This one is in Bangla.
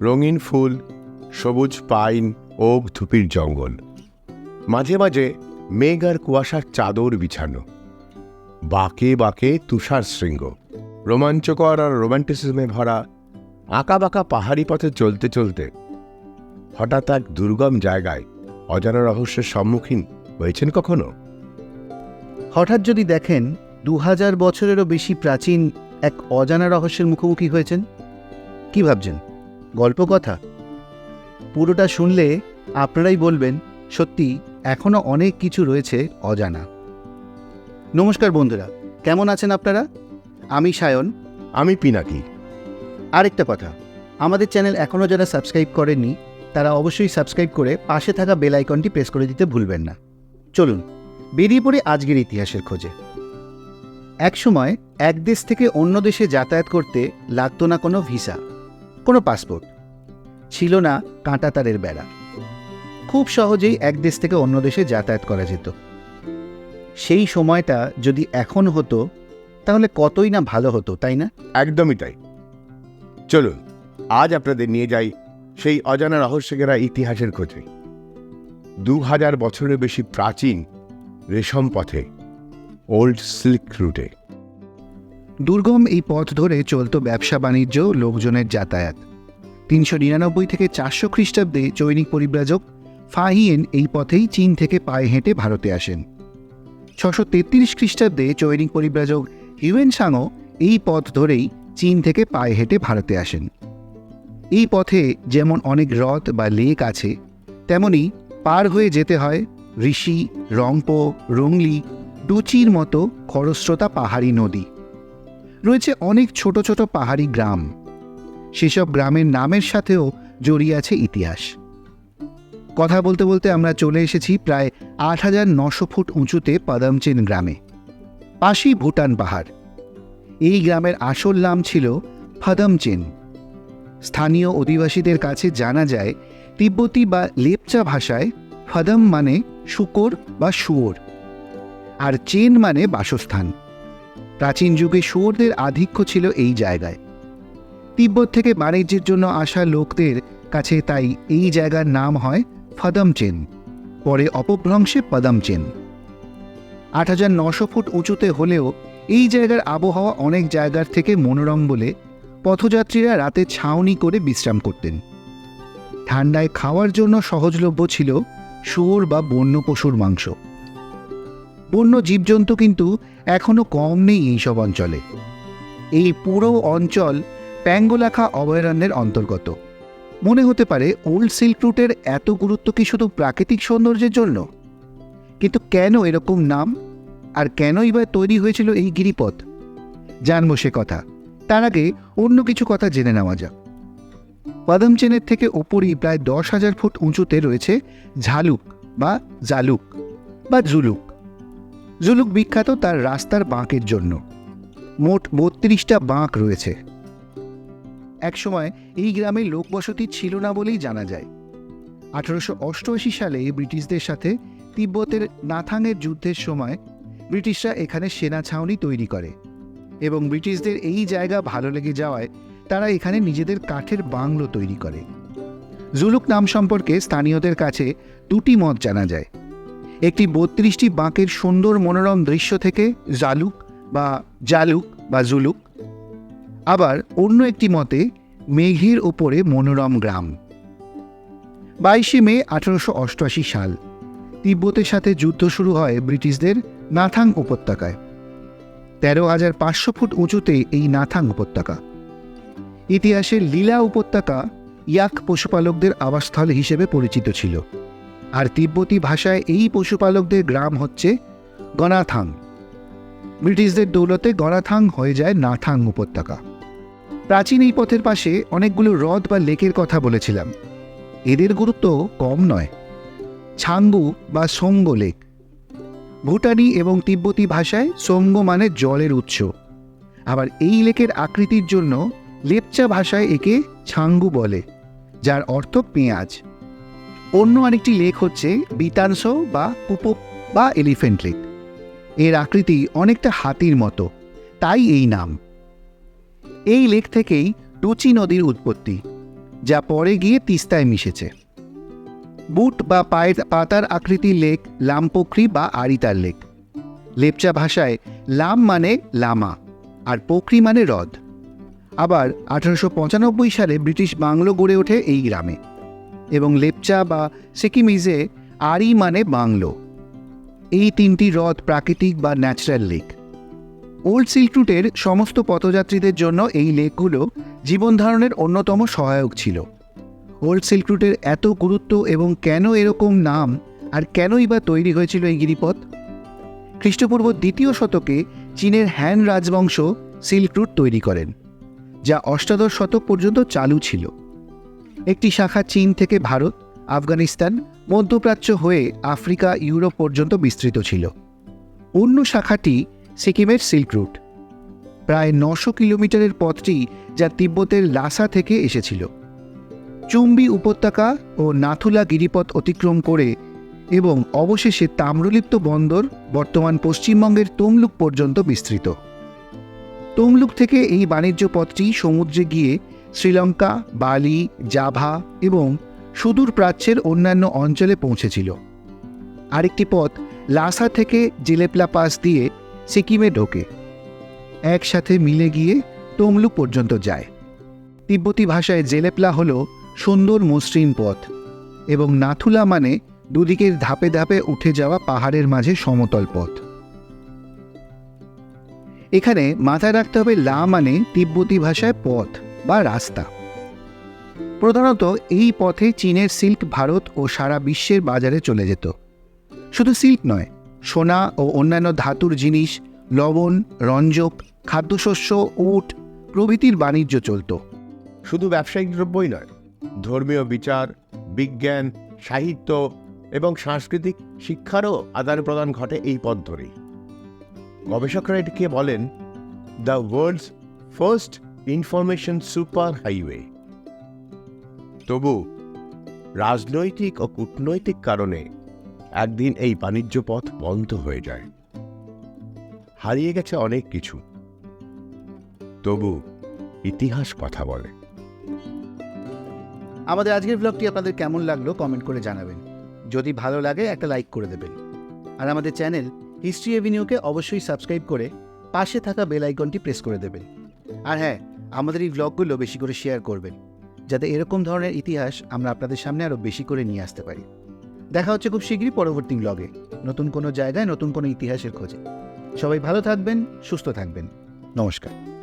রঙিন ফুল, সবুজ পাইন ও ধুপির জঙ্গল। মাঝে মাঝে মেঘ আর কুয়াশার চাদর বিছানো। বাঁকে বাঁকে তুষার শৃঙ্গ। রোমাঞ্চকর আর রোম্যান্টিসিজমে ভরা, আঁকা বাঁকা পাহাড়ি পথে চলতে চলতে হঠাৎ এক দুর্গম জায়গায় অজানা রহস্যের সম্মুখীন হয়েছেন কখনো? হঠাৎ যদি দেখেন দু হাজার বছরেরও বেশি প্রাচীন এক অজানা রহস্যের মুখোমুখি হয়েছেন। কি ভাবছেন? গল্প কথা। পুরোটা শুনলে আপনারাই বলবেন সত্যি এখনও অনেক কিছু রয়েছে অজানা। নমস্কার বন্ধুরা কেমন আছেন আপনারা? আমি সায়ন। আমি পিনাকি। আরেকটা কথা আমাদের চ্যানেল এখনও যারা সাবস্ক্রাইব করেননি তারা অবশ্যই সাবস্ক্রাইব করে পাশে থাকা বেল আইকনটি প্রেস করে দিতে ভুলবেন না। চলুন বেরিয়ে পড়ে আজকের ইতিহাসের খোঁজে। একসময় এক দেশ থেকে অন্য দেশে যাতায়াত করতে লাগতো না কোনো ভিসা কোনো পাসপোর্ট। ছিল না কাঁটাতারের বেড়া। খুব সহজেই এক দেশ থেকে অন্য দেশে যাতায়াত করা যেত। সেই সময়টা যদি এখন হতো তাহলে কতই না ভালো হতো তাই না? একদমই তাই। চলুন আজ আপনাদের নিয়ে যাই সেই অজানা রহস্যকেরা ইতিহাসের খোঁজে। দু হাজার বছরের বেশি প্রাচীন রেশম পথে ওল্ড সিল্ক রুটে। দুর্গম এই পথ ধরে চলত ব্যবসা বাণিজ্য লোকজনের যাতায়াত। তিনশো নিরানব্বই থেকে চারশো খ্রিস্টাব্দে চৈনিক পরিব্রাজক ফাহিয়েন এই পথেই চীন থেকে পায়ে হেঁটে ভারতে আসেন। ছশো তেত্রিশ খ্রিস্টাব্দে চৈনিক পরিব্রাজক হিউয়েন সাংও এই পথ ধরেই চীন থেকে পায়ে হেঁটে ভারতে আসেন। এই পথে যেমন অনেক হ্রদ বা লেক আছে, তেমনি পার হয়ে যেতে হয় ঋষি, রংপো, রংলি ডুচির মতো খরস্রোতা পাহাড়ি নদী। রয়েছে অনেক ছোট ছোট পাহাড়ি গ্রাম। সেসব গ্রামের নামের সাথেও জড়িয়ে আছে ইতিহাস। কথা বলতে বলতে আমরা চলে এসেছি প্রায় আট হাজার নশো ফুট উঁচুতে পাদামচেন গ্রামে। পাশেই ভুটান পাহাড়। এই গ্রামের আসল নাম ছিল ফাদামচেন স্থানীয় অধিবাসীদের কাছে জানা যায়, তিব্বতি বা লেপচা ভাষায় ফাদাম মানে শুকর বা শুয়োর, আর চেন মানে বাসস্থান। প্রাচীন যুগে শুয়োরদের আধিক্য ছিল এই জায়গায়। তিব্বত থেকে বাণিজ্যের জন্য আসা লোকদের কাছে তাই এই জায়গার নাম হয় ফাদামচেন, পরে অপভ্রংশে পদামচেন। আট হাজার নশো ফুট উঁচুতে হলেও এই জায়গার আবহাওয়া অনেক জায়গার থেকে মনোরম বলে পথযাত্রীরা রাতে ছাউনি করে বিশ্রাম করতেন। ঠান্ডায় খাওয়ার জন্য সহজলভ্য ছিল শুয়োর বা বন্য পশুর মাংস। বন্য জীবজন্তু কিন্তু এখনও কম নেই এইসব অঞ্চলে। এই পুরো অঞ্চল প্যাঙ্গোলাখা অভয়ারণ্যের অন্তর্গত। মনে হতে পারে ওল্ড সিল্ক রুটের এত গুরুত্ব কি শুধু প্রাকৃতিক সৌন্দর্যের জন্য? কিন্তু কেন এরকম নাম? আর কেনই বা তৈরি হয়েছিল এই গিরিপথ? জানব সে কথা। তার আগে অন্য কিছু কথা জেনে নেওয়া যাক। পাদমচেনের থেকে ওপরই প্রায় দশ হাজার ফুট উঁচুতে রয়েছে ঝালুক বা জালুক বা জুলুক। জুলুক বিখ্যাত তার রাস্তার বাঁকের জন্য। মোট বত্রিশটা বাঁক রয়েছে। একসময় এই গ্রামে লোকবসতি ছিল না বলেই জানা যায়। আঠারোশো অষ্টআশি সালে ব্রিটিশদের সাথে তিব্বতের নাথাংয়ের যুদ্ধের সময় ব্রিটিশরা এখানে সেনা ছাউনি তৈরি করে এবং ব্রিটিশদের এই জায়গা ভালো লেগে যাওয়ায় তারা এখানে নিজেদের কাঠের বাংলো তৈরি করে। জুলুক নাম সম্পর্কে স্থানীয়দের কাছে দুটি মত জানা যায়। একটি বত্রিশটি বাঁকের সুন্দর মনোরম দৃশ্য থেকে জালুক বা জালুক বা জুলুক আবার অন্য একটি মতে, মেঘের ওপরে মনোরম গ্রাম। বাইশে মে আঠারোশো অষ্টআশি সাল, তিব্বতের সাথে যুদ্ধ শুরু হয় ব্রিটিশদের নাথাং উপত্যকায়। তেরো হাজার পাঁচশো ফুট উঁচুতে এই নাথাং উপত্যকা। ইতিহাসে লীলা উপত্যকা ইয়াক পশুপালকদের আবাসস্থল হিসেবে পরিচিত ছিল। আর তিব্বতী ভাষায় এই পশুপালকদের গ্রাম হচ্ছে গনাথাং। ব্রিটিশদের দৌলতে গনাথাং হয়ে যায় নাথাং উপত্যকা। প্রাচীন এই পথের পাশে অনেকগুলো হ্রদ বা লেকের কথা বলেছিলাম। এদের গুরুত্ব কম নয়। ছাঙ্গু বা সোঙ্গ লেক। ভুটানি এবং তিব্বতী ভাষায় সোঙ্গ মানে জলের উৎস। আবার এই লেকের আকৃতির জন্য লেপচা ভাষায় একে ছাঙ্গু বলে, যার অর্থ পেঁয়াজ। অন্য আরেকটি লেক হচ্ছে বিতাংশ বা পুপো বা এলিফেন্ট লেক। এর আকৃতি অনেকটা হাতির মতো, তাই এই নাম। এই লেক থেকেই টুচি নদীর উৎপত্তি, যা পরে গিয়ে তিস্তায় মিশেছে। বুট বা পায়ের পাতার আকৃতির লেক লামপোখরি বা আরিতার লেক। লেপচা ভাষায় লাম মানে লামা আর পোখরি মানে হ্রদ। আবার আঠারোশো পঁচানব্বই সালে ব্রিটিশ বাংলো গড়ে ওঠে এই গ্রামে এবং লেপচা বা সিকিমিজে আরি মানে বাংলো। এই তিনটি হ্রদ প্রাকৃতিক বা ন্যাচারাল লেক। ওল্ড সিল্ক রুটের সমস্ত পথযাত্রীদের জন্য এই লেকগুলো জীবন ধারণের অন্যতম সহায়ক ছিল। ওল্ড সিল্ক রুটের এত গুরুত্ব এবং কেন এরকম নাম আর কেনই বা তৈরি হয়েছিল এই গিরিপথ? খ্রিস্টপূর্ব দ্বিতীয় শতকে চীনের হ্যান রাজবংশ সিল্ক রুট তৈরি করেন, যা অষ্টাদশ শতক পর্যন্ত চালু ছিল। একটি শাখা চীন থেকে ভারত, আফগানিস্তান, মধ্যপ্রাচ্য হয়ে আফ্রিকা, ইউরোপ পর্যন্ত বিস্তৃত ছিল। অন্য শাখাটি সিকিমের সিল্ক রুট। প্রায় নশো কিলোমিটারের পথটি যা তিব্বতের লাসা থেকে এসেছিল। চুম্বি উপত্যকা ও নাথুলা গিরিপথ অতিক্রম করে এবং অবশেষে তাম্রলিপ্ত বন্দর বর্তমান পশ্চিমবঙ্গের তমলুক পর্যন্ত বিস্তৃত। তমলুক থেকে এই বাণিজ্য পথটি সমুদ্রে গিয়ে শ্রীলঙ্কা, বালি, জাভা এবং সুদূর প্রাচ্যের অন্যান্য অঞ্চলে পৌঁছেছিল। আরেকটি পথ লাসা থেকে জেলেপলা পাস দিয়ে সিকিমে ঢোকে। একসাথে মিলে গিয়ে তমলুক পর্যন্ত যায়। তিব্বতী ভাষায় জেলেপলা হল সুন্দর মসৃণ পথ এবং নাথুলা মানে দুদিকের ধাপে ধাপে উঠে যাওয়া পাহাড়ের মাঝে সমতল পথ। এখানে মাথায় রাখতে হবে লা মানে তিব্বতী ভাষায় পথ বা রাস্তা। প্রধানত এই পথে চীনের সিল্ক ভারত ও সারা বিশ্বের বাজারে চলে যেত। শুধু সিল্ক নয় সোনা ও অন্যান্য ধাতুর জিনিস, লবণ, রঞ্জক, খাদ্যশস্য, উট প্রভৃতির বাণিজ্য চলত। শুধু ব্যবসায়িক দ্রব্যই নয়, ধর্মীয় বিচার, বিজ্ঞান, সাহিত্য এবং সাংস্কৃতিক শিক্ষারও আদান প্রদান ঘটে এই পথ ধরেই। গবেষকরা এটিকে বলেন the world's first information superhighway তবু, রাজনৈতিক ও কূটনৈতিক কারণে একদিন এই বাণিজ্য পথ বন্ধ হয়ে যায়। হারিয়ে গেছে অনেক কিছু। তবু ইতিহাস কথা বলে। আমাদের আজকের ব্লগটি আপনাদের কেমন লাগল কমেন্ট করে জানাবেন। যদি ভালো লাগে, একটা লাইক করে দেবেন। আর আমাদের চ্যানেল হিস্ট্রি এভিনিউকে অবশ্যই সাবস্ক্রাইব করে পাশে থাকা বেল আইকনটি প্রেস করে দেবেন। আর হ্যাঁ আমাদের এই ব্লগগুলো বেশি করে শেয়ার করবেন। যাতে এরকম ধরনের ইতিহাস আমরা আপনাদের সামনে আরও বেশি করে নিয়ে আসতে পারি। দেখা হচ্ছে খুব শীঘ্রই পরবর্তী ব্লগে নতুন কোনো জায়গায়, নতুন কোনো ইতিহাসের খোঁজে। সবাই ভালো থাকবেন, সুস্থ থাকবেন। নমস্কার।